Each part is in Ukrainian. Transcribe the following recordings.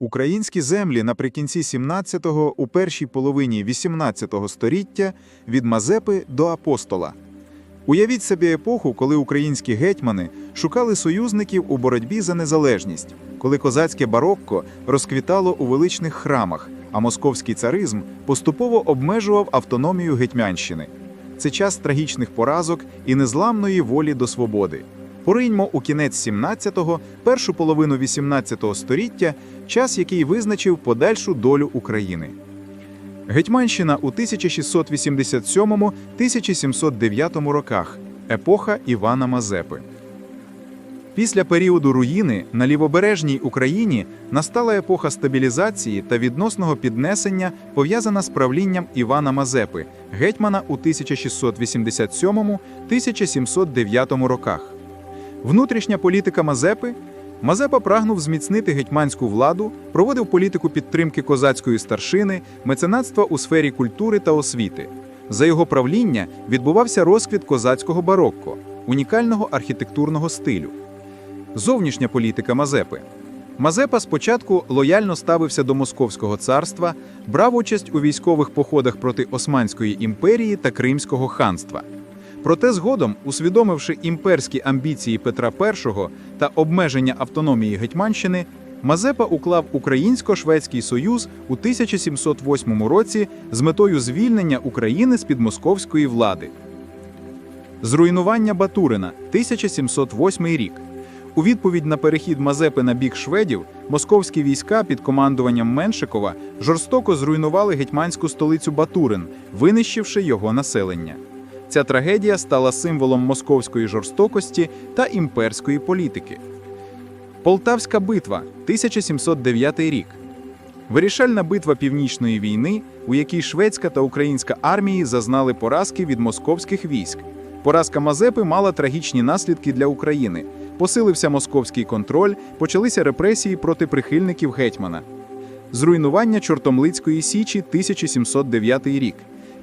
Українські землі наприкінці 17-го, у першій половині 18-го століття від Мазепи до Апостола. Уявіть собі епоху, коли українські гетьмани шукали союзників у боротьбі за незалежність, коли козацьке барокко розквітало у величних храмах, а московський царизм поступово обмежував автономію Гетьмянщини. Це час трагічних поразок і незламної волі до свободи. Пориньмо у кінець 17-го, першу половину 18-го століття, час, який визначив подальшу долю України. Гетьманщина у 1687-1709 роках епоха Івана Мазепи. Після періоду руїни на лівобережній Україні настала епоха стабілізації та відносного піднесення, пов'язана з правлінням Івана Мазепи, гетьмана у 1687-1709 роках. Внутрішня політика Мазепи Мазепа прагнув зміцнити гетьманську владу, проводив політику підтримки козацької старшини, меценатства у сфері культури та освіти. За його правління відбувався розквіт козацького барокко, унікального архітектурного стилю. Зовнішня політика Мазепи. Мазепа спочатку лояльно ставився до Московського царства, брав участь у військових походах проти Османської імперії та Кримського ханства. Проте згодом, усвідомивши імперські амбіції Петра І та обмеження автономії Гетьманщини, Мазепа уклав Українсько-Шведський союз у 1708 році з метою звільнення України з-під московської влади. Зруйнування Батурина 1708 рік. У відповідь на перехід Мазепи на бік шведів, московські війська під командуванням Меншикова жорстоко зруйнували гетьманську столицю Батурин, винищивши його населення. Ця трагедія стала символом московської жорстокості та імперської політики. Полтавська битва 1709 рік. Вирішальна битва Північної війни, у якій шведська та українська армії зазнали поразки від московських військ. Поразка Мазепи мала трагічні наслідки для України. Посилився московський контроль, почалися репресії проти прихильників гетьмана. Зруйнування Чортомлицької січі 1709 рік.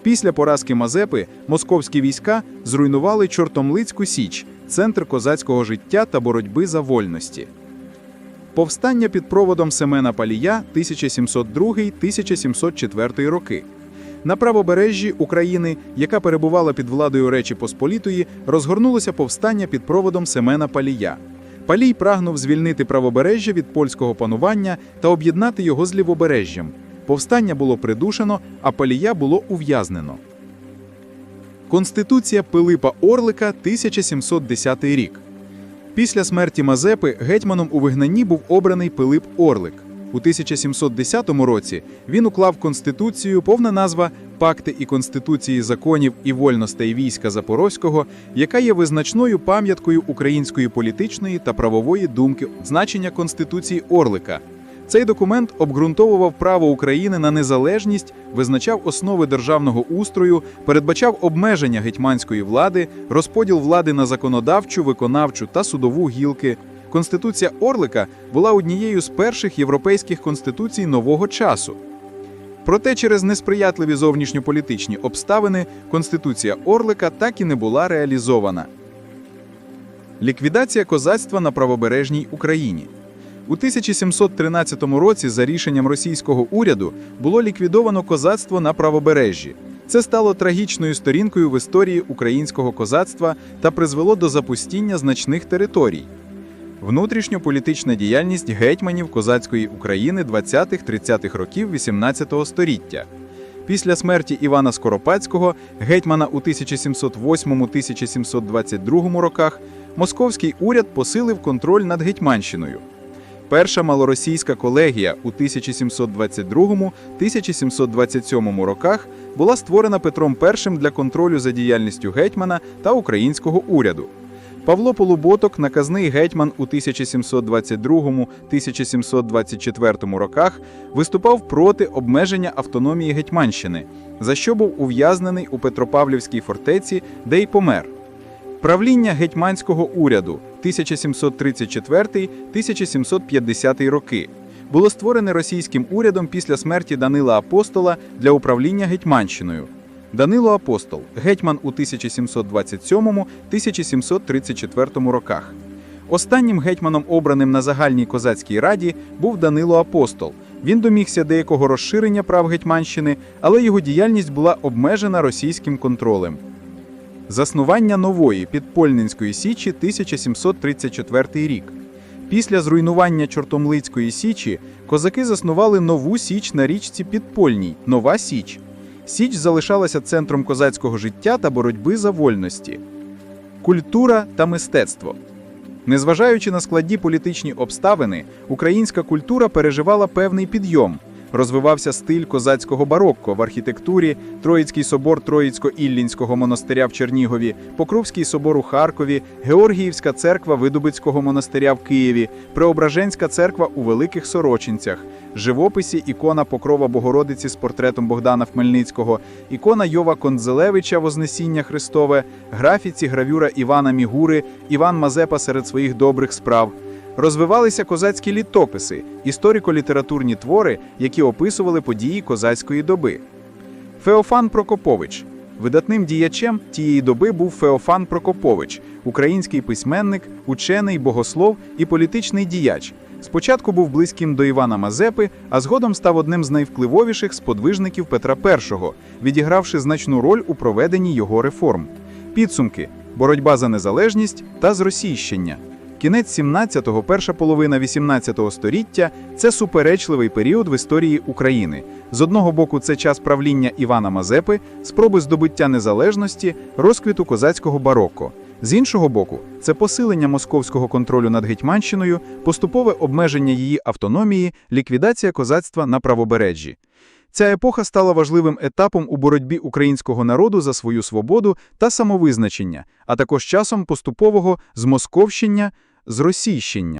Після поразки Мазепи московські війська зруйнували Чортомлицьку Січ, центр козацького життя та боротьби за вольності. Повстання під проводом Семена Палія 1702-1704 роки. На правобережжі України, яка перебувала під владою Речі Посполітої, розгорнулося повстання під проводом Семена Палія. Палій прагнув звільнити правобережжя від польського панування та об'єднати його з лівобережжям. Повстання було придушено, а Палія було ув'язнено. Конституція Пилипа Орлика 1710 рік. Після смерті Мазепи гетьманом у вигнанні був обраний Пилип Орлик. У 1710 році він уклав конституцію, повна назва Пакти і конституції законів і вольностей війська Запорозького, яка є визначною пам'яткою української політичної та правової думки значення Конституції Орлика. Цей документ обґрунтовував право України на незалежність, визначав основи державного устрою, передбачав обмеження гетьманської влади, розподіл влади на законодавчу, виконавчу та судову гілки. Конституція Орлика була однією з перших європейських конституцій нового часу. Проте через несприятливі зовнішньополітичні обставини Конституція Орлика так і не була реалізована. Ліквідація козацтва на правобережній Україні. У 1713 році, за рішенням російського уряду, було ліквідовано козацтво на правобережжі. Це стало трагічною сторінкою в історії українського козацтва та призвело до запустіння значних територій. Внутрішньополітична діяльність гетьманів козацької України 20-30-х років XVIII століття. Після смерті Івана Скоропадського, гетьмана у 1708-1722 роках, московський уряд посилив контроль над Гетьманщиною. Перша малоросійська колегія у 1722-1727 роках була створена Петром І для контролю за діяльністю гетьмана та українського уряду. Павло Полуботок, наказний гетьман у 1722-1724 роках, виступав проти обмеження автономії Гетьманщини, за що був ув'язнений у Петропавлівській фортеці, де й помер. Правління гетьманського уряду 1734-1750 роки було створене російським урядом після смерті Данила Апостола для управління Гетьманщиною. Данило Апостол, гетьман у 1727-1734 роках. Останнім гетьманом, обраним на загальній козацькій раді, був Данило Апостол. Він домігся деякого розширення прав Гетьманщини, але його діяльність була обмежена російським контролем. Заснування нової підпольнинської січі 1734 рік. Після зруйнування Чортомлицької січі козаки заснували нову січ на річці Підпольній Нова Січ. Січ залишалася центром козацького життя та боротьби за вольності. Культура та мистецтво. Незважаючи на складні політичні обставини, українська культура переживала певний підйом. Розвивався стиль козацького барокко в архітектурі, Троїцький собор Троїцько-Іллінського монастиря в Чернігові, Покровський собор у Харкові, Георгіївська церква Видубицького монастиря в Києві, Преображенська церква у Великих Сорочинцях, живописі ікона Покрова Богородиці з портретом Богдана Хмельницького, ікона Йова Кондзелевича Вознесіння Христове, графіці гравюра Івана Мігури, Іван Мазепа серед своїх добрих справ. Розвивалися козацькі літописи, історико-літературні твори, які описували події козацької доби. Феофан Прокопович. Видатним діячем тієї доби був Феофан Прокопович, український письменник, учений, богослов і політичний діяч. Спочатку був близьким до Івана Мазепи, а згодом став одним з найвпливовіших сподвижників Петра І, відігравши значну роль у проведенні його реформ. Підсумки: боротьба за незалежність та зросійщення. Кінець 17-го, перша половина 18-го століття це суперечливий період в історії України. З одного боку, це час правління Івана Мазепи, спроби здобуття незалежності, розквіту козацького барокко. З іншого боку, це посилення московського контролю над Гетьманщиною, поступове обмеження її автономії, ліквідація козацтва на правобережжі. Ця епоха стала важливим етапом у боротьбі українського народу за свою свободу та самовизначення, а також часом поступового змосковщення, зросійщення.